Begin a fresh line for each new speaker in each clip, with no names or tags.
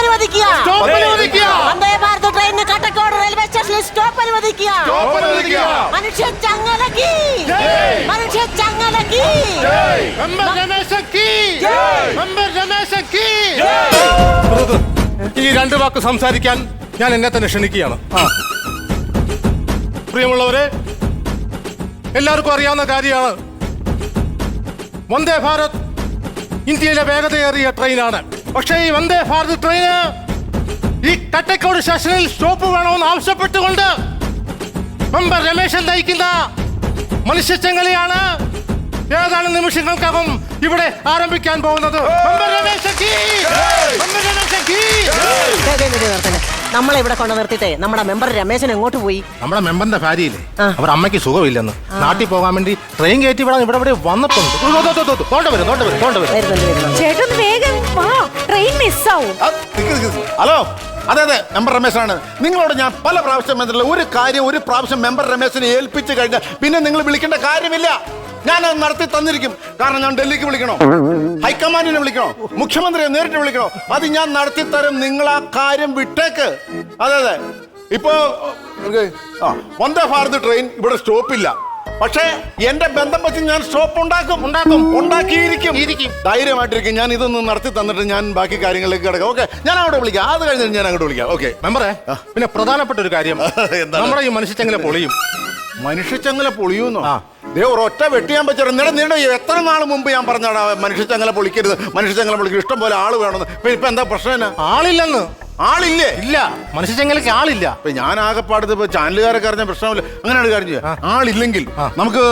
അനുവദിക്കുക
സ്റ്റോപ്പ് അനുവദിക്കുക
വന്ദേ ഭാരത് ട്രെയിനിന് കട്ടക്കോട് റെയിൽവേ സ്റ്റേഷനിൽ സ്റ്റോപ്പ് അനുവദിക്കുക
സ്റ്റോപ്പ് അനുവദിക്കുക
മനുഷ്യ ചങ്ങലക്കി
ജയ്.
മനുഷ്യ ചങ്ങലക്കി
മെമ്പർ
ജയ്.
മെമ്പർ കീ ഈ രണ്ട് വാക്ക് സംസാരിക്കാൻ ഞാൻ എന്നെ തന്നെ ക്ഷണിക്കുകയാണ്. പ്രിയമുള്ളവരെ എല്ലാവർക്കും അറിയാവുന്ന കാര്യമാണ്. വന്ദേ ഭാരത് ഇന്ത്യയിലെ വേഗതയേറിയ ട്രെയിനാണ്. പക്ഷേ ഈ വന്ദേ ഭാരത് ട്രെയിന് ഈ കട്ടക്കോട് സ്റ്റേഷനിൽ സ്റ്റോപ്പ് വേണമെന്ന് ആവശ്യപ്പെട്ടുകൊണ്ട് മെമ്പർ രമേശൻ നയിക്കുന്ന മനുഷ്യച്ചെങ്ങലയാണ് ഏതാനും നിമിഷങ്ങൾക്കകം ഇവിടെ ആരംഭിക്കാൻ പോകുന്നത്? മെമ്പർ രമേശൻ കീ! മെമ്പർ രമേശൻ കീ!
നമ്മളെ ഇവിടെ കൊണ്ട് നിർത്തിട്ടെ നമ്മുടെ മെമ്പർ രമേശൻ എങ്ങോട്ട് പോയി?
നമ്മുടെ മെമ്പറിന്റെ ഭാര്യയില്ലേ. അവർ അമ്മയ്ക്ക് സുഖമില്ലെന്ന്. നാട്ടിൽ പോകാൻ വേണ്ടി ട്രെയിൻ കയറ്റി വിടാൻ ഇവിടെ ഇവിടെ വന്നിട്ടുണ്ട്.
ചേട്ടൻ വേഗം വാ. ട്രെയിൻ മിസ്സാവും.
ഹലോ. അതെ അതെ മെമ്പർ രമേശാണ് നിങ്ങളോട് ഞാൻ പല പ്രാവശ്യം വന്നിട്ടില്ല ഒരു കാര്യം ഒരു പ്രാവശ്യം മെമ്പർ രമേശിനെ ഏൽപ്പിച്ച് കഴിഞ്ഞാൽ പിന്നെ നിങ്ങൾ വിളിക്കേണ്ട കാര്യമില്ല. ഞാൻ അത് നടത്തി തന്നിരിക്കും. കാരണം ഞാൻ ഡൽഹിക്ക് വിളിക്കണോ? ഹൈക്കമാൻഡിനെ വിളിക്കണോ? മുഖ്യമന്ത്രിയെ നേരിട്ട് വിളിക്കണോ? അത് ഞാൻ നടത്തി തരും. നിങ്ങൾ ആ കാര്യം വിട്ടേക്ക്. അതെ അതെ. ഇപ്പോ വന്ദേ ഭാരത് ട്രെയിൻ ഇവിടെ സ്റ്റോപ്പില്ല പക്ഷേ എന്റെ ബന്ധം വെച്ച് ഞാൻ സ്റ്റോപ്പ് ഉണ്ടാക്കും. ഉണ്ടാക്കും. ഉണ്ടാക്കിയിരിക്കും.
ഇരിക്കും.
ധൈര്യമായിട്ടിരിക്കും. ഞാൻ ഇതൊന്ന് നടത്തി തന്നിട്ട് ഞാൻ ബാക്കി കാര്യങ്ങളിലേക്ക് കിടക്കാം. ഓക്കെ ഞാൻ അങ്ങോട്ട് വിളിക്കാം. അത് കഴിഞ്ഞിട്ട് ഞാൻ അങ്ങോട്ട് വിളിക്കാം. ഓക്കെ
മെമ്പറെ പിന്നെ പ്രധാനപ്പെട്ട ഒരു കാര്യം.
എന്താണ്?
നമ്മുടെ ഈ മനുഷ്യച്ചെങ്ങനെ പൊളിയും?
മനുഷ്യച്ചങ്ങല പൊളിയൂന്നോ. ദേ ഒരൊറ്റ വെട്ടിയാൻ പറ്റും നിട നിട എത്ര നാൾ മുമ്പ് ഞാൻ പറഞ്ഞാടാ മനുഷ്യച്ചങ്ങല പൊളിക്കരുത്? മനുഷ്യച്ചങ്ങല പൊളിക്കരുത്? ഇഷ്ടം പോലെ ആൾ വേണമെന്ന്. ഇപ്പൊ ഇപ്പൊ എന്താ പ്രശ്നം എന്നാ?
ആളില്ലെന്ന്.
ആളില്ലേ?
ഇല്ല. മനുഷ്യച്ചെങ്ങലക്ക് ആളില്ല.
ഇപ്പൊ ഞാൻ ആകെപ്പാടത്ത് ഇപ്പൊ ചാനലുകാരൊക്കെ അറിഞ്ഞ പ്രശ്നമില്ല. അങ്ങനെയാണ് കാര്യം ആളില്ലെങ്കിൽ നമുക്ക്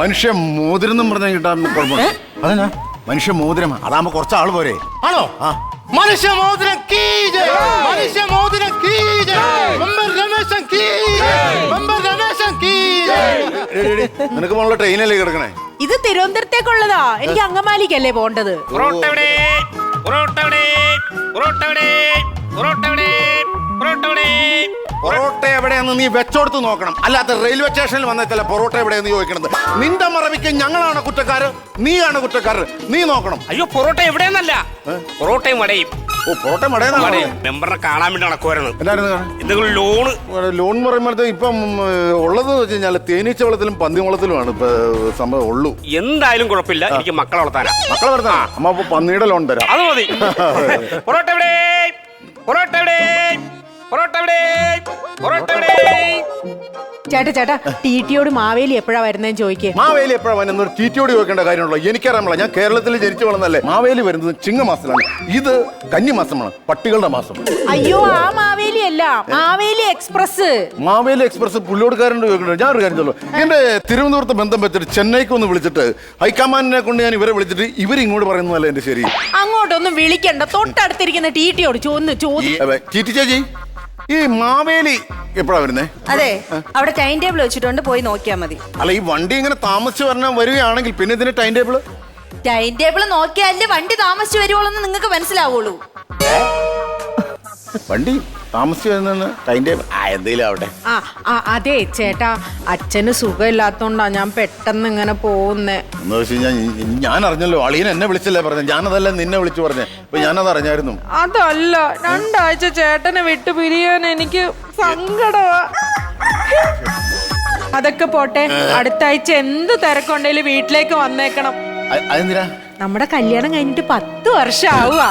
മനുഷ്യ മോതിരം പറഞ്ഞാൽ കിട്ടാൻ കുഴപ്പമില്ല
അതെന്നാ?
മനുഷ്യ മോതിരം. അതാകുമ്പോ കുറച്ച് ആൾ പോരെ.
ആണോ?
ആ.
മനുഷ്യ മോതിരം കീ ജയ്! മനുഷ്യ മോതിരം കീ ജയ്! മെമ്പർ രമേശൻ കീ ജയ്! മെമ്പർ രമേശൻ കീ ജയ്!
എടി, എടി, നിനക്ക് പോലുള്ള ട്രെയിനല്ലേ കിടക്കണേ?
ഇത് തിരുവനന്തപുരത്തേക്കുള്ളതാ. എനിക്ക് അങ്ങമാലിക്കല്ലേ പോണ്ടത്
പൊറോട്ട പൊറോട്ട പൊറോട്ട പൊറോട്ട എവിടെ? പൊറോട്ട എവിടെ?
പൊറോട്ട എവിടെയെന്ന് നീ വെച്ചോടുത്ത് നോക്കണം. അല്ലാത്ത റെയിൽവേ സ്റ്റേഷനിൽ വന്നേക്കല്ല പൊറോട്ട എവിടെയെന്ന് ചോദിക്കണത്. നിന്റെ മറവിക്ക് ഞങ്ങളാണ് കുറ്റക്കാര് നീയാണ് കുറ്റക്കാരൻ നീ നോക്കണം.
അയ്യോ പൊറോട്ട എവിടെയെന്നല്ല. പൊറോട്ടയും വടയും.
ഓ പൊറോട്ട മടയെന്നാണ്
മെമ്പറിനെ കാണാൻ വേണ്ടി നടക്കുമായിരുന്നു? എന്തെങ്കിലും ലോണ്.
ലോൺ പറയുമ്പോഴത്തെ ഇപ്പം ഉള്ളത് വെച്ച് കഴിഞ്ഞാൽ തേനീച്ച വെള്ളത്തിലും പന്തി വെള്ളത്തിലുമാണ് ഇപ്പൊ സംഭവം ഉള്ളൂ.
എന്തായാലും കുഴപ്പമില്ല. എനിക്ക് മക്കളെ വളർത്താനാ.
മക്കളെ വളർത്താനാ? അമ്മ പന്നിയുടെ ലോൺ തരാം.
അത് മതി. പൊറോട്ട എവിടെ? പൊറോട്ട എവിടെ? പൊറോട്ട എവിടെ? പൊറോട്ട എവിടെ?
ചേട്ടാ ചേട്ടാ ടി ടിയോട് മാവേലി എപ്പോഴാ വരുന്നതെന്ന് ചോദിക്കേ.
മാവേലി എപ്പോഴാ വരുന്നത് ടിയോട് ചോദിക്കേണ്ട കാര്യമുള്ളൂ എനിക്കറിയാമല്ല ഞാൻ കേരളത്തിൽ ജനിച്ചു വളർന്നല്ലേ മാവേലി വരുന്നത് ചിങ്ങമാസത്തിലാണ്. ഇത് കന്നിമാസമാണ്. പട്ടികളുടെ മാസം.
അയ്യോ ആ അല്ല മാവേലി എക്സ്പ്രസ്.
മാവേലി എക്സ്പ്രസ് ചോദിക്കണ്ട ഞാൻ ഒരു കാര്യം ചൊല്ലു എന്റെ തിരുവനന്തപുരത്ത് ബന്ധം വെച്ചിട്ട് ചെന്നൈക്ക് ഒന്ന് വിളിച്ചിട്ട് ഹൈക്കമാൻഡിനെ കൊണ്ട് ഞാൻ ഇവരെ വിളിച്ചിട്ട് ഇവർ ഇങ്ങോട്ട് പറയുന്നതല്ല എന്റെ ശരി?
അങ്ങോട്ടൊന്നും വിളിക്കണ്ട. തൊട്ടടുത്തിരിക്കുന്ന ടി ടിയോട്
ചോദിച്ചു ചോദിച്ചു ചേച്ചി ഈ മാവേലി എപ്പോഴാ വരുന്നേ?
അതെ. അവിടെ ടൈം ടേബിൾ വെച്ചിട്ടുണ്ട്. പോയി നോക്കിയാൽ മതി.
അല്ല ഈ വണ്ടി ഇങ്ങനെ താമസിച്ച് വരണം വരികയാണെങ്കിൽ പിന്നെ ഇതിന്റെ ടൈം ടേബിൾ
ടൈം ടേബിൾ നോക്കിയാലേ വണ്ടി താമസിച്ച് വരുവോളെന്ന് നിങ്ങൾക്ക് മനസ്സിലാവുള്ളൂ.
വണ്ടി താമസിച്ച് വരുന്ന ടൈം ടേബിൾ ആ എന്തെങ്കിലും ആവട്ടെ
ആ ആ, അതെ ചേട്ടാ അച്ഛന് സുഖമില്ലാത്തോണ്ടാ ഞാൻ പെട്ടെന്ന് ഇങ്ങനെ പോകുന്നേ.
എന്ന് വെച്ച് കഴിഞ്ഞാൽ ഞ- ഞാൻ അറിഞ്ഞല്ലോ അളിയൻ എന്നെ വിളിച്ചല്ലേ പറഞ്ഞത് ഞാനതല്ല നിന്നെ വിളിച്ചു പറഞ്ഞേ. അപ്പൊ ഞാനത് അറിഞ്ഞായിരുന്നു.
അതല്ല രണ്ടാഴ്ച ചേട്ടനെ വിട്ടു പിരിയാൻ എനിക്ക് സങ്കടമാ അതൊക്കെ പോട്ടെ അടുത്താഴ്ച എന്ത് തിരക്കുണ്ടെങ്കിലും വീട്ടിലേക്ക് വന്നേക്കണം.
അ- അതെന്തിനാ?
നമ്മുടെ കല്യാണം കഴിഞ്ഞിട്ട് പത്ത് വർഷം ആവുക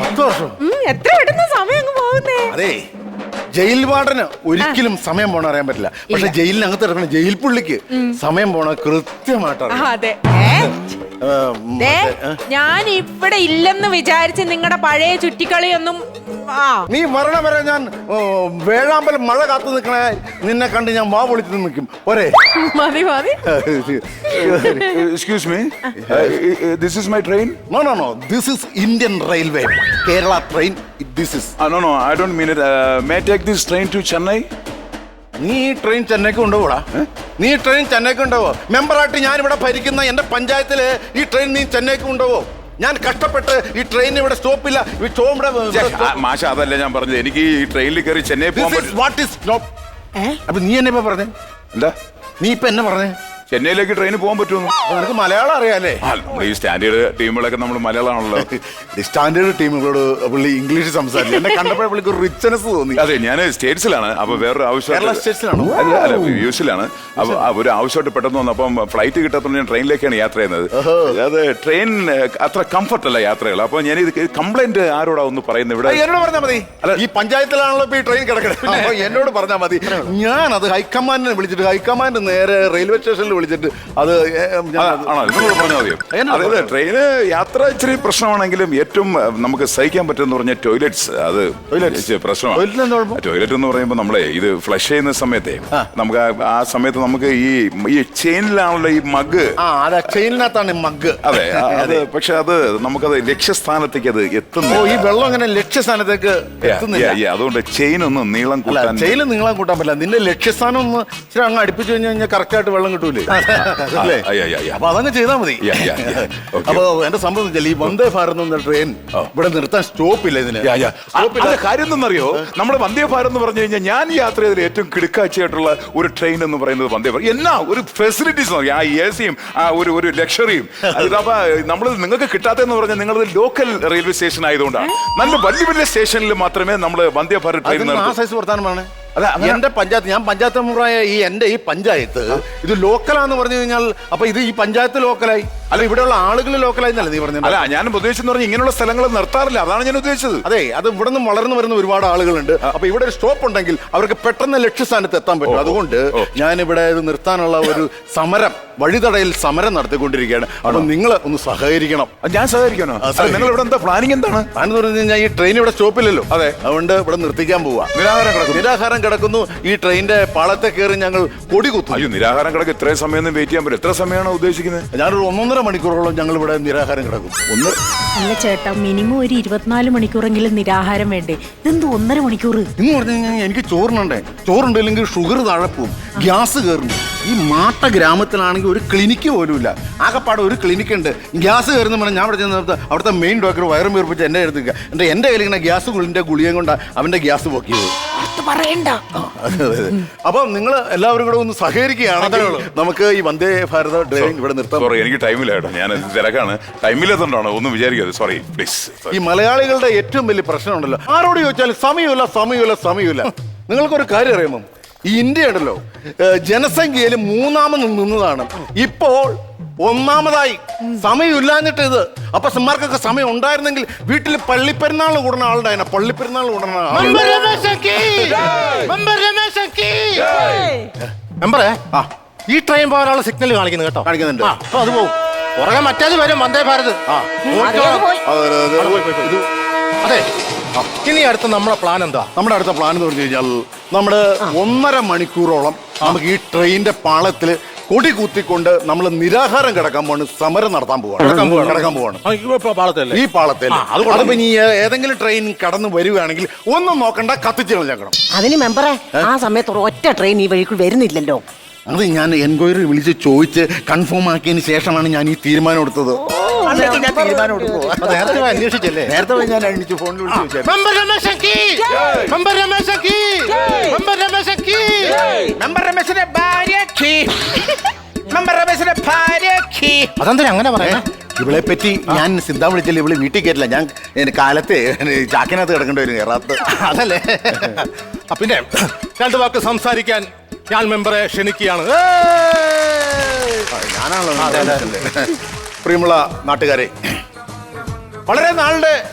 പത്ത് വർഷം?
എത്ര പെട്ടെന്ന് സമയം അങ്ങ് പോകുന്നേ?
അതെ ജയിൽ വാർഡന് ഒരിക്കലും സമയം പോണ അറിയാൻ പറ്റില്ല. പക്ഷെ ജയിലിനകത്ത് കിടക്കണ ജയിൽ പുള്ളിക്ക് സമയം പോണ കൃത്യമായിട്ട്
അതെ. ദേ, ഞാൻ ഇവിടെ ഇല്ലെന്ന് വിചാരിച്ച് നിങ്ങളുടെ പഴയ ചുറ്റിക്കളിയൊന്നും ആ.
നീ മരണം വരെ ഞാൻ ഓ, വേഴാമ്പലം മഴ കാത്തു നിൽക്കണേ നിന്നെ കണ്ട് ഞാൻ വാ വിളിച്ചു നിൽക്കും. ഒരേ
മതി മതി.
Excuse me this is my train
no no no this is Indian railway Kerala train this is
no no I don't mean it may take this train to this train to Chennai?
നീ ഈ train ചെന്നൈക്ക് കൊണ്ടുപോടാ. നീ ഈ train ചെന്നൈക്ക് ഉണ്ടാവോ മെമ്പറായിട്ട് ഞാൻ ഇവിടെ ഭരിക്കുന്ന എന്റെ പഞ്ചായത്തിൽ ഈ ട്രെയിൻ നീ ചെന്നൈക്ക് കൊണ്ടുപോകോ ഞാൻ കഷ്ടപ്പെട്ട് ഈ ട്രെയിൻ ഇവിടെ സ്റ്റോപ്പില്ല ഈ ചോമ്പിടെ
മാഷ അതല്ല ഞാൻ പറഞ്ഞത്. എനിക്ക് ഈ ട്രെയിനിൽ കയറി ചെന്നൈ
വാട്ട് ഇസ് സ്റ്റോപ്പ് അപ്പൊ നീ എന്നെ ഇപ്പൊ പറഞ്ഞേ?
എന്താ?
നീ ഇപ്പൊ എന്നെ പറഞ്ഞേ?
ചെന്നൈയിലേക്ക് ട്രെയിന് പോകാൻ പറ്റുമെന്ന്
നിനക്ക് മലയാളം അറിയാലേ
നമ്മൾ ഈ സ്റ്റാൻഡേർഡ് ടീമുകളൊക്കെ നമ്മൾ മലയാളമാണല്ലോ.
സ്റ്റാൻഡേർഡ് ടീമുകളോട് പുള്ളി ഇംഗ്ലീഷ് സംസാരിച്ചു. എന്നെ കണ്ടപ്പോഴേ പുള്ളിക്ക് റിച്ച്നെസ് തോന്നി.
അതെ ഞാൻ സ്റ്റേറ്റ്സിലാണ്. അപ്പൊ വേറൊരു ആവശ്യം യൂസിലാണ് അപ്പൊ ഒരു ആവശ്യമായിട്ട് പെട്ടെന്ന് വന്നു അപ്പം ഫ്ലൈറ്റ് കിട്ടാത്തതുകൊണ്ട് ഞാൻ ട്രെയിനിലേക്കാണ് യാത്ര ചെയ്യുന്നത്. അത് ട്രെയിൻ അത്ര കംഫർട്ട് അല്ല യാത്രകൾ. അപ്പൊ ഞാൻ ഇത് കംപ്ലൈന്റ് ആരോടാ ഒന്ന് പറയുന്നത് ഇവിടെ?
എന്നോട് പറഞ്ഞാൽ മതി. ഈ പഞ്ചായത്തിലാണല്ലോ ഇപ്പൊ ഈ ട്രെയിൻ കിടക്കുന്നത് എന്നോട് പറഞ്ഞാൽ മതി. ഞാൻ അത് ഹൈക്കമാൻഡിനെ വിളിച്ചിട്ട് ഹൈക്കമാൻഡ് നേരെ റെയിൽവേ സ്റ്റേഷനിൽ വിളിച്ചിട്ട് അത്
ആണോ? എന്നോട് പറഞ്ഞാൽ മതിയോ?
എന്നോട്
അതെ ട്രെയിന് യാത്ര ഇച്ചിരി പ്രശ്നമാണെങ്കിലും ഏറ്റവും നമുക്ക് സഹിക്കാൻ പറ്റുമെന്ന് പറഞ്ഞ ടോയ്ലറ്റ്സ് അത് ടോയ്ലറ്റ് പ്രശ്നമാണ്? ടോയ്ലറ്റ് എന്ന് പറയുമ്പോൾ നമ്മളെ ഇത് ഫ്ലഷ് ചെയ്യുന്ന സമയത്തെ നമുക്ക് ആ- സമയത്ത് നമുക്ക് ഈ ഈ ചെയിനിലാണല്ലോ ഈ മഗ്.
ചെയിനിനകത്താണ് മഗ്.
അതെ പക്ഷെ അത് നമുക്കത് ലക്ഷ്യസ്ഥാനത്തേക്ക് അത് എത്തുന്നു
ഈ വെള്ളം അങ്ങനെ ലക്ഷ്യസ്ഥാനത്തേക്ക് എത്തുന്നില്ല.
അതുകൊണ്ട് ചെയിൻ ഒന്ന് നീളം കൂട്ടാൻ
ചെയിൻ നീളം കൂട്ടാൻ പറ്റില്ല. നിന്റെ ലക്ഷ്യസ്ഥാനം ഒന്ന് ഇച്ചിരി അങ്ങ് അടുപ്പിച്ചു കഴിഞ്ഞാൽ കഴിഞ്ഞാൽ കറക്റ്റ് ആയിട്ട് വെള്ളം കിട്ടൂലേ? അപ്പൊ അതങ്ങ് ചെയ്താൽ മതി.
Yeah, yeah, yeah. Okay.
അപ്പൊ എന്റെ സംഭവം എന്ന് വെച്ചാൽ ഈ വന്ദേ ഭാരത് എന്ന ട്രെയിൻ ഇവിടെ നിർത്താൻ സ്റ്റോപ്പ് ഇല്ല ഇതിന്.
യാ, യാ. ആ, അത് കാര്യം എന്തെന്നറിയോ നമ്മുടെ വന്ദേ ഭാരത് എന്ന് പറഞ്ഞു കഴിഞ്ഞാൽ ഞാൻ യാത്ര ചെയ്തതിൽ ഏറ്റവും കിടുക്കാഴ്ചയായിട്ടുള്ള ഒരു ട്രെയിൻ എന്ന് പറയുന്നത് വന്ദേ ഭാരത്. എന്നാ ഒരു ഫെസിലിറ്റീസ് നോക്കി. ആ എ സിയും ആ ഒരു ഒരു ലക്ഷറിയും അപ്പൊ നമ്മൾ നിങ്ങൾക്ക് കിട്ടാത്തതെന്ന് പറഞ്ഞാൽ നിങ്ങളത് ലോക്കൽ റെയിൽവേ സ്റ്റേഷൻ ആയതുകൊണ്ടാണ്. നല്ല വലിയ വലിയ സ്റ്റേഷനിൽ മാത്രമേ നമ്മൾ വന്ദേ ഭാരത് ട്രെയിൻ
അതിന് ആ സൈസ് വർത്താനമാണ്
അല്ല,
എന്റെ പഞ്ചായത്ത് ഞാൻ പഞ്ചായത്ത് മെമ്പറായ ഈ എന്റെ ഈ പഞ്ചായത്ത് ഇത് ലോക്കലാന്ന് പറഞ്ഞു കഴിഞ്ഞാൽ അപ്പൊ ഇത് ഈ പഞ്ചായത്ത് ലോക്കലായി. അല്ല ഇവിടെയുള്ള ആളുകൾ ലോക്കലായി എന്നല്ല നീ പറഞ്ഞത്?
അല്ല ഞാൻ ഉദ്ദേശിച്ചെന്ന് പറഞ്ഞാൽ ഇങ്ങനെയുള്ള സ്ഥലങ്ങൾ നിർത്താറില്ല. അതാണ് ഞാൻ ഉദ്ദേശിച്ചത്.
അതെ അത് ഇവിടെ നിന്ന് വളർന്നു വരുന്ന ഒരുപാട് ആളുകളുണ്ട്. അപ്പൊ ഇവിടെ ഒരു സ്റ്റോപ്പ് ഉണ്ടെങ്കിൽ അവർക്ക് പെട്ടെന്ന് ലക്ഷ്യസ്ഥാനത്ത് എത്താൻ പറ്റും. അതുകൊണ്ട് ഞാൻ ഇവിടെ ഇത് നിർത്താനുള്ള ഒരു സമരം വഴിതടയിൽ സമരം നടത്തിക്കൊണ്ടിരിക്കുകയാണ്. അപ്പൊ നിങ്ങൾ ഒന്ന് സഹകരിക്കണം.
ഞാൻ
സഹകരിക്കണോ.
നിങ്ങൾ ഇവിടെ എന്താ പ്ലാനിങ് എന്താണ്?
എന്ന് പറഞ്ഞു കഴിഞ്ഞാൽ ഈ ട്രെയിൻ ഇവിടെ സ്റ്റോപ്പില്ലല്ലോ അതെ. അതുകൊണ്ട് ഇവിടെ നിർത്തിക്കാൻ പോവാ.
നിരാഹാരം കിടക്കുന്നു.
നിരാഹാരം കിടക്കുന്നു. ഈ ട്രെയിനിന്റെ പാളത്തെ കയറി ഞങ്ങൾ കൊടി കുത്തും
അയ്യോ നിരാഹാരം കിടക്കും. ഇത്രയും സമയം വെയിറ്റ് ചെയ്യാൻ പറ്റും എത്ര സമയമാണ് ഉദ്ദേശിക്കുന്നത്?
ഞാനൊരു ഒന്നൊന്നര മണിക്കൂറോളം ഞങ്ങൾ ഇവിടെ നിരാഹാരം കിടക്കും?
ഒന്ന്.
അല്ല ചേട്ടാ മിനിമം ഒരു ഇരുപത്തിനാല് മണിക്കൂറെങ്കിലും നിരാഹാരം വേണ്ടേ? ഇതെന്ത് ഒന്നര മണിക്കൂർ?
എന്ന് പറഞ്ഞു കഴിഞ്ഞാൽ എനിക്ക് ചോറിനുണ്ടേ? ചോറുണ്ടില്ലെങ്കിൽ ഷുഗർ തഴപ്പും ഗ്യാസ് കയറുന്നു ഈ മാട്ട ഗ്രാമത്തിലാണെങ്കിൽ ഒരു ക്ലിനിക്ക് പോലും ഇല്ല ആകെപ്പാടെ ഒരു ക്ലിനിക്ക് ഉണ്ട് ഗ്യാസ് കയറുന്ന പറഞ്ഞാൽ ഞാൻ അവിടെ ചെന്ന് അവിടുത്തെ മെയിൻ ഡോക്ടർ വയറും വീർപ്പിച്ച് എന്നെ എടുത്തിരിക്കുക. എന്റെ എന്റെ കയ്യിൽ ഇങ്ങനെ ഗ്യാസ് ഗുളിന്റെ ഗുളിയും കൊണ്ടാണ് അവന്റെ ഗ്യാസ് പൊക്കിയത്
പറയണ്ട.
അപ്പം നിങ്ങൾ എല്ലാവരും കൂടെ ഒന്ന് സഹകരിക്കുകയാണെങ്കിൽ നമുക്ക് ഈ വന്ദേ ഭാരത ഡ്രൈവിംഗ് ഇവിടെ നിർത്താം.
സോറി എനിക്ക് ടൈമില്ല കേട്ടോ. ഞാൻ തിരക്കാണ്. ടൈമില്ലാത്തതുകൊണ്ടാണ് ഒന്നും വിചാരിക്കാതെ. സോറി പ്ലീസ്
ഈ മലയാളികളുടെ ഏറ്റവും വലിയ പ്രശ്നമുണ്ടല്ലോ. ആരോട് ചോദിച്ചാലും സമയമില്ല സമയമില്ല സമയമില്ല. നിങ്ങൾക്കൊരു കാര്യം അറിയാമോ? ഈ ഇന്ത്യ ഉണ്ടല്ലോ. ജനസംഖ്യയിൽ മൂന്നാമത് നിന്നതാണ്. ഇപ്പോൾ ഒന്നാമതായി സമയമില്ലാഞ്ഞിട്ട് ഇത്. അപ്പൊ സമ്മാർക്കൊക്കെ സമയം ഉണ്ടായിരുന്നെങ്കിൽ വീട്ടിൽ പള്ളിപ്പെരുന്നാൾ കൂടുന്ന ആളുണ്ടായിരുന്ന പള്ളിപ്പെരുന്നാൾ കൂടുന്ന
മെമ്പറേ
ആ
ഈ ട്രെയിൻ പോകാനുള്ള സിഗ്നൽ കാണിക്കുന്നു കേട്ടോ.
കാണിക്കുന്നുണ്ട്.
അപ്പൊ അത് പോകും പുറകെ മറ്റേത് വരും വന്ദേ ഭാരത്.
അതെ
ഇനി അടുത്ത നമ്മുടെ പ്ലാൻ എന്താ?
നമ്മുടെ അടുത്ത പ്ലാൻ എന്ന് പറഞ്ഞു കഴിഞ്ഞാൽ നമ്മുടെ ഒന്നര മണിക്കൂറോളം നമുക്ക് ഈ ട്രെയിനിന്റെ പാളത്തിൽ കൊടി കുത്തിക്കൊണ്ട് നമ്മൾ നിരാഹാരം കിടക്കാൻ പോവാണ് സമരം നടത്താൻ പോവാണ്. കിടക്കാൻ പോവാണ്.
പാളത്തല്ലേ
ഈ പാളത്തിൽ. അതിപ്പോ ഇനി ഏതെങ്കിലും ട്രെയിൻ കടന്നു വരികയാണെങ്കിൽ ഒന്നും നോക്കണ്ട കത്തിച്ച് കളഞ്ഞേക്കണം.
അതിന് മെമ്പറെ ആ സമയത്ത് ഒറ്റ ട്രെയിൻ ഈ വഴിക്ക് വരുന്നില്ലല്ലോ.
അത് ഞാൻ എൻക്വയറി വിളിച്ച് ചോദിച്ച് കൺഫേം ആക്കിയതിന് ശേഷമാണ് ഞാൻ ഈ തീരുമാനം എടുത്തത്. അല്ലെങ്കിൽ ഞാൻ തീരുമാനം
നേരത്തെ അന്വേഷിച്ചല്ലേ?
നേരത്തെ പോയി ഞാൻ അന്വേഷിച്ചു ഫോണിൽ വിളിച്ച് ചോദിച്ചായിരുന്നു.
മെമ്പർ രമേശൻ കീ മെമ്പർ രമേശൻ കീ മെമ്പർ രമേശൻ കീ
മെമ്പർ രമേശിന്റെ ഭാര്യ ഖീ. മെമ്പർ രമേശിന്റെ ഭാര്യ ഖീ.
അതെന്തിനാ അങ്ങനെ പറയാ
ഇവളെ പറ്റി ഞാൻ സിദ്ധ വിളിച്ചില്ല ഇവൾ വീട്ടിൽ കയറ്റില്ല ഞാൻ കാലത്ത് ചാക്കിനകത്ത് കിടക്കേണ്ടി വരും കേറാത്ത്
അതല്ലേ? പിന്നെ രണ്ട് വാക്ക് സംസാരിക്കാൻ ഞാൻ മെമ്പറെ ക്ഷണിക്കുകയാണ്.
ഞാനാണല്ലോ പ്രിയമുള്ള നാട്ടുകാരെ വളരെ നാളുടെ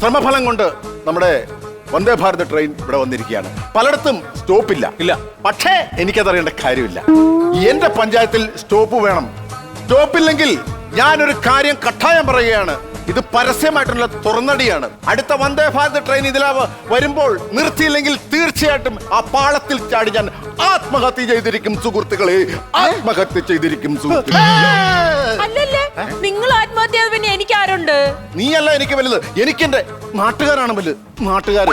ശ്രമഫലം കൊണ്ട് നമ്മുടെ വന്ദേ ഭാരത് ട്രെയിൻ ഇവിടെ വന്നിരിക്കുകയാണ്. പലയിടത്തും സ്റ്റോപ്പില്ല
ഇല്ല.
പക്ഷേ എനിക്കതറിയേണ്ട കാര്യമില്ല. എന്റെ പഞ്ചായത്തിൽ സ്റ്റോപ്പ് വേണം. സ്റ്റോപ്പില്ലെങ്കിൽ ഞാനൊരു കാര്യം കട്ടായം പറയുകയാണ്. ഇത് പരസ്യമായിട്ടുള്ള തുറന്നടിയാണ്. അടുത്ത വന്ദേ ഭാരത് ട്രെയിൻ ഇതിലാ വ- വരുമ്പോൾ നിർത്തിയില്ലെങ്കിൽ തീർച്ചയായിട്ടും ആ പാളത്തിൽ ചാടി ഞാൻ ആത്മഹത്യ ചെയ്തിരിക്കും സുഹൃത്തുക്കളെ. ആത്മഹത്യ ചെയ്തിരിക്കും സുഹൃത്തുക്കളെ.
നിങ്ങൾ ആത്മഹത്യ ചെയ്ത പിന്നെ എനിക്ക് ആരുണ്ട്?
നീയല്ല എനിക്ക് വലുത്. എനിക്ക് എന്റെ നാട്ടുകാരാണ് വലുത്. നാട്ടുകാർ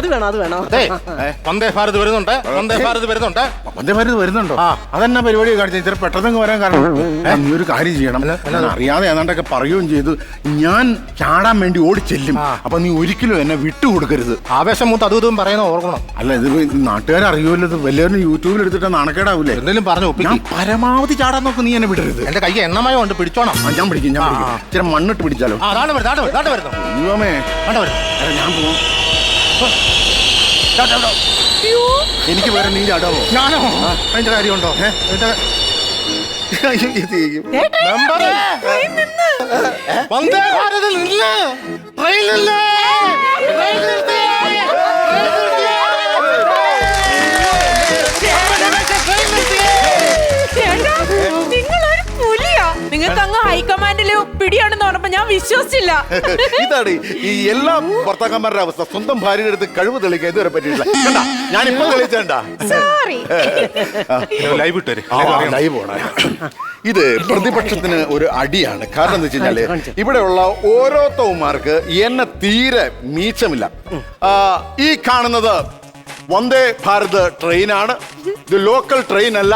അത് വേണം അത് വേണം?
അതെ വന്ദേ ഭാരത് വരുന്നുണ്ട് വന്ദേ ഭാരത് വരുന്നുണ്ട്.
വന്ദേ ഭാരത് വരുന്നുണ്ടോ?
ആ.
അതെന്നാ പരിപാടി കാണിച്ചു? ഇത്ര പെട്ടെന്ന് വരാൻ കാരണം. നീ ഒരു കാര്യം ചെയ്യണം. അറിയാതെ ഏതാണ്ടൊക്കെ പറയുകയും ചെയ്തു. ഞാൻ ചാടാൻ വേണ്ടി ഓടി ചെല്ലും. അപ്പൊ നീ ഒരിക്കലും എന്നെ വിട്ടുകൊടുക്കരുത്
ആവേശം മൂത്ത് അതും ഇതും പറയുന്ന ഓർക്കണം.
അല്ല ഇത് നാട്ടുകാർ അറിയുമല്ലോ ഇത് വല്ലവരും യൂട്യൂബിൽ എടുത്തിട്ട് നാണക്കേടാവില്ലേ
എന്തെങ്കിലും പറഞ്ഞു
ഞാൻ പരമാവധി ചാടാൻ നോക്കും നീ എന്നെ വിടരുത്.
എന്റെ കൈ എണ്ണമായ ഉണ്ട് പിടിച്ചോണം.
ആ, ഞാൻ പിടിക്കും ഞാൻ പിടിക്കും. ഇച്ചിരി മണ്ണിട്ട് പിടിച്ചാലോ?
അതാണ് വരുന്നത് അതാണ് വരുന്നത്,
ഞാൻ പോവാം. എനിക്ക് വേറെ നീ ചാടാവോ
ഞാനോ? അതിന്റെ കാര്യമുണ്ടോ? വന്ദേ
പുലിയാ. നിങ്ങൾക്ക് അങ്ങ് പിടിയാണെന്ന് പറഞ്ഞപ്പോ ഞാൻ വിശ്വസിച്ചില്ല.
ഇതാണ് ഈ എല്ലാ ഭർത്താക്കന്മാരുടെ അവസ്ഥ. സ്വന്തം ഭാര്യയുടെ അടുത്ത് കഴിവ് തെളിയിക്കാൻ ഇതുവരെ പറ്റിയിട്ടില്ല. കണ്ടാ? ഞാൻ ഇപ്പൊ തെളിയിച്ചേണ്ട
സോറി
ലൈവ്
ലൈവ് ഇത് പ്രതിപക്ഷത്തിന് ഒരു അടിയാണ്. കാരണം എന്താ വെച്ച് കഴിഞ്ഞാൽ ഇവിടെയുള്ള ഓരോ തൗമാർക്ക് എന്നെ തീരെ മീച്ചമില്ല. ആ, ഈ കാണുന്നത് വന്ദേ ഭാരത് ട്രെയിനാണ്. ഇത് ലോക്കൽ ട്രെയിൻ അല്ല.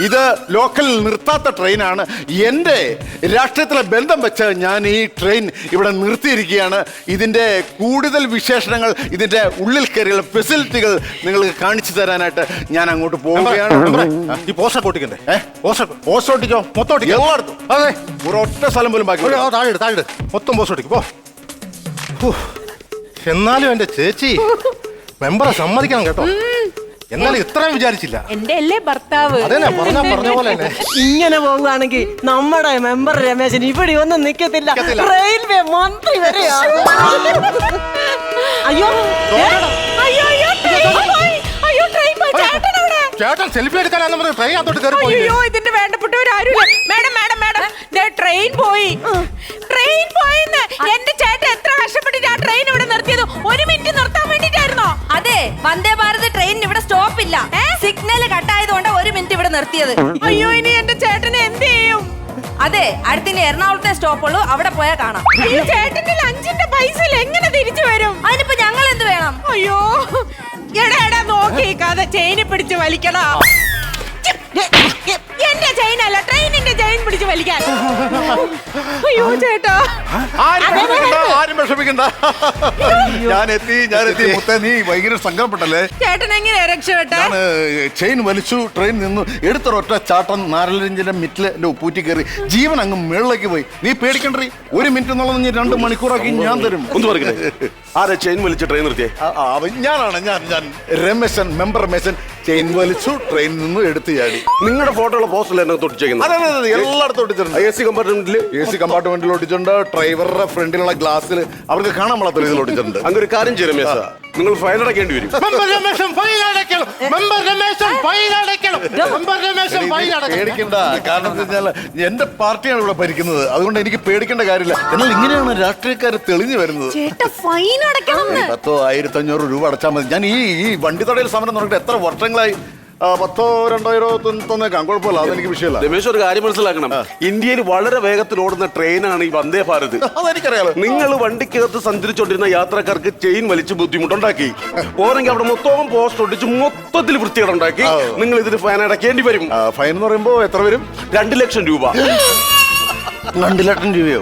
ഇത് ലോക്കലിൽ നിർത്താത്ത ട്രെയിനാണ് എന്റെ രാഷ്ട്രീയത്തിലെ ബന്ധം വെച്ച് ഞാൻ ഈ ട്രെയിൻ ഇവിടെ നിർത്തിയിരിക്കുകയാണ്. ഇതിന്റെ കൂടുതൽ വിശേഷണങ്ങൾ ഇതിന്റെ ഉള്ളിൽ കയറിയുള്ള ഫെസിലിറ്റികൾ നിങ്ങൾക്ക് കാണിച്ചു തരാനായിട്ട് ഞാൻ അങ്ങോട്ട് പോവുകയാണ്.
ഈ പോസ്റ്റർ പൊട്ടിക്കണ്ടേ? പോസ്റ്റർ
പോസ്റ്റ് ഒട്ടിച്ചോ?
മൊത്തം ഒട്ടിക്കാം.
എല്ലായിടത്തും.
അതെ.
ഒരൊറ്റ സ്ഥലം പോലും ബാക്കി
താഴെ താഴെ മൊത്തം പോസ്റ്റ് ഒട്ടിക്കും. പോ. എന്നാലും എന്റെ ചേച്ചി മെമ്പറെ സമ്മതിക്കണം കേട്ടോ. എന്നാലും ഇത്രയും വിചാരിച്ചില്ല.
എന്റെ അല്ലേ ഭർത്താവ്?
അതെന്നെ പറഞ്ഞ പറഞ്ഞ പോലെ തന്നെ.
ഇങ്ങനെ പോവുകയാണെങ്കിൽ നമ്മുടെ മെമ്പർ രമേശൻ ഇവിടെ ഒന്നും നിക്കത്തില്ല. റെയിൽവേ മന്ത്രി വരെയാണ് അയ്യോ ഏ?
അയ്യോ അയ്യോ ട്രെയിൻ പോയി അയ്യോ ട്രെയിൻ പോയി. ചേട്ടനവിടെ
ചേട്ടൻ സെൽഫി എടുക്കാനാന്ന് പറഞ്ഞ് ട്രെയിൻ അതോട്ട് കയറി പോയി
അയ്യോ ഇതിന്റെ വേണ്ടപ്പെട്ടവരാരുമില്ല. Madam madam madam. ദേ ട്രെയിൻ പോയി. ട്രെയിൻ പോയിന്ന്. എന്റെ ചേട്ടൻ എത്ര കഷ്ടപ്പെട്ടിട്ട് ആ ട്രെയിൻ ഇവിടെ നിർത്തിയത്? ഒരു മിനിറ്റ് നിർത്താൻ വേണ്ടിട്ടായിരുന്നോ
അതെ വന്ദേ ഇല്ല. സിഗ്നൽ കട്ടായതുകൊണ്ട് ഒരു മിനിറ്റ് ഇവിടെ നിർത്തിയത്.
അയ്യോ ഇനി എന്റെ ചേട്ടനെ എന്ത് ചെയ്യും?
അതെ അടുത്തിന് എറണാകുളത്തെ സ്റ്റോപ്പുള്ളൂ അവിടെ പോയാൽ കാണാം.
ചേട്ടന്റെ ലഞ്ചിന്റെ പൈസ എങ്ങനെ തിരിച്ചു വരും?
അതിനിപ്പോ ഞങ്ങൾ എന്ത് വേണം?
അയ്യോ എടാ എടാ നോക്കി കഥ. ചേനി പിടിച്ച് വലിക്കണ. എന്റെ ചെയിൻ അല്ല ട്രെയിനിന്റെ ചെയിൻ പിടിച്ച് വലിക്കാൻ. അയ്യോ ചേട്ടാ.
ആരും വിഷമിക്കണ്ട, ആരും വിഷമിക്കണ്ട. ഞാൻ എത്തി ഞാൻ എത്തി. മുത്തേ നീ ഭയങ്കര സങ്കടപ്പെട്ടല്ലേ
ചേട്ടൻ എങ്ങനെ രക്ഷപ്പെട്ടെ
ഞാൻ ചെയിൻ വലിച്ചു ട്രെയിൻ നിന്നു. എടുത്തൊരൊറ്റ ചാട്ടം നാരലഞ്ചിന്റെ മിറ്റിൽ എന്റെ ഉപ്പൂറ്റി കയറി. ജീവൻ അങ്ങ് മേളിലേക്ക് പോയി. നീ പേടിക്കണ്ടേ ഒരു മിനിറ്റ് എന്നുള്ളത് നീ രണ്ട് മണിക്കൂറാക്കി ഞാൻ തരും.
ഒന്ന് പറയട്ടെ. ആരാ ചെയിൻ വലിച്ച് ട്രെയിൻ നിർത്തിയേ?
ആ, ആ, അവൻ ഞാനാണ് ഞാൻ ഞാൻ. രമേശൻ മെമ്പർ രമേശൻ. ചെയിൻ വലിച്ചു ട്രെയിൻ നിന്ന് എടുത്തു ചാടി.
നിങ്ങളുടെ ഫോട്ടോയുള്ള പോസ്റ്ററിൽ എന്നെ തൊട്ടിച്ചേക്കുന്നത്
അതെ അതെ അതെ എല്ലായിടത്തും ഒട്ടിച്ചിട്ടുണ്ട്.
എ സി കമ്പാർട്ട്മെന്റിൽ
എ സി കമ്പാർട്ട്മെന്റിൽ ഒട്ടിച്ചിട്ടുണ്ട്. ഡ്രൈവറുടെ ഫ്രണ്ടിലുള്ള ഗ്ലാസ്സിൽ അവർക്ക് കാണാൻ പാടാത്ത രീതിയിൽ ഒട്ടിച്ചിട്ടുണ്ട്.
അങ്ങനെ ഒരു കാര്യം ചെയ്യും രമേശ. നിങ്ങൾ ഫൈൻ അടക്കേണ്ടി വരും.
മെമ്പർ രമേശൻ ഫൈൻ അടയ്ക്കണം. മെമ്പർ രമേശൻ ഫൈൻ അടയ്ക്കണം. മെമ്പർ രമേശൻ ഫൈൻ അടയ്ക്കണം.
പേടിക്കണ്ട. കാരണം എന്താ വെച്ചാൽ എന്റെ പാർട്ടിയാണ് ഇവിടെ ഭരിക്കുന്നത്. അതുകൊണ്ട് എനിക്ക് പേടിക്കേണ്ട കാര്യമില്ല. എന്നാൽ ഇങ്ങനെയാണ് രാഷ്ട്രീയക്കാർ തെളിഞ്ഞു വരുന്നത്.
ചേട്ടാ ഫൈൻ അടയ്ക്കണം
പത്തോ ആയിരത്തി അഞ്ഞൂറ് രൂപ അടച്ചാൽ മതി. ഞാൻ ഈ ഈ വണ്ടി തടയൽ സമരം തുടങ്ങിയിട്ട് എത്ര വർഷങ്ങളായി പത്തോ രണ്ടായിരോ തന്നേക്കാം. കുഴപ്പമില്ല അതെനിക്ക് വിഷയമല്ല.
രമേശ് ഒരു കാര്യം മനസ്സിലാക്കണം. ഇന്ത്യയിൽ വളരെ വേഗത്തിൽ ഓടുന്ന ട്രെയിനാണ് ഈ വന്ദേ ഭാരത്.
അതെനിക്കറിയാലോ.
നിങ്ങൾ വണ്ടിക്കകത്ത് സഞ്ചരിച്ചുകൊണ്ടിരുന്ന യാത്രക്കാർക്ക് ചെയിൻ വലിച്ച് ബുദ്ധിമുട്ടുണ്ടാക്കി. പോരെങ്കിൽ അവിടെ മൊത്തവും പോസ്റ്റ് ഒട്ടിച്ച് മൊത്തത്തിൽ വൃത്തികേടുണ്ടാക്കി നിങ്ങൾ ഇതിന് ഫൈൻ അടക്കേണ്ടി വരും.
ഫൈൻ എന്ന് പറയുമ്പോൾ എത്ര വരും?
രണ്ട് ലക്ഷം രൂപ.
രണ്ട് ലക്ഷം രൂപയോ?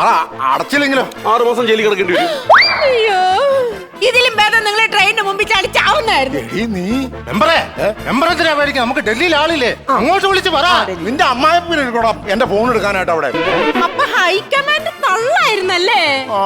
ആ
അടച്ചില്ലെങ്കിലോ?
ആറ് മാസം ജയിലിൽ കിടക്കേണ്ടി വരും.
അയ്യോ. ഇതിലും ഭേദം നിങ്ങൾ ട്രെയിനിന് മുമ്പിൽ ചാടി ചാവുന്നായിരുന്നു
നീ.
മെമ്പറെ പേടിക്കാം നമുക്ക് ഡൽഹിയിൽ ആളില്ലേ? അങ്ങോട്ട് വിളിച്ച് പറ.
നിന്റെ അമ്മായപ്പിന് എടുക്കടാ എന്റെ ഫോൺ എടുക്കാനായിട്ട് അവിടെ.
അപ്പൊ ഹൈക്കമാൻഡ് തള്ളായിരുന്നല്ലേ?
ആ.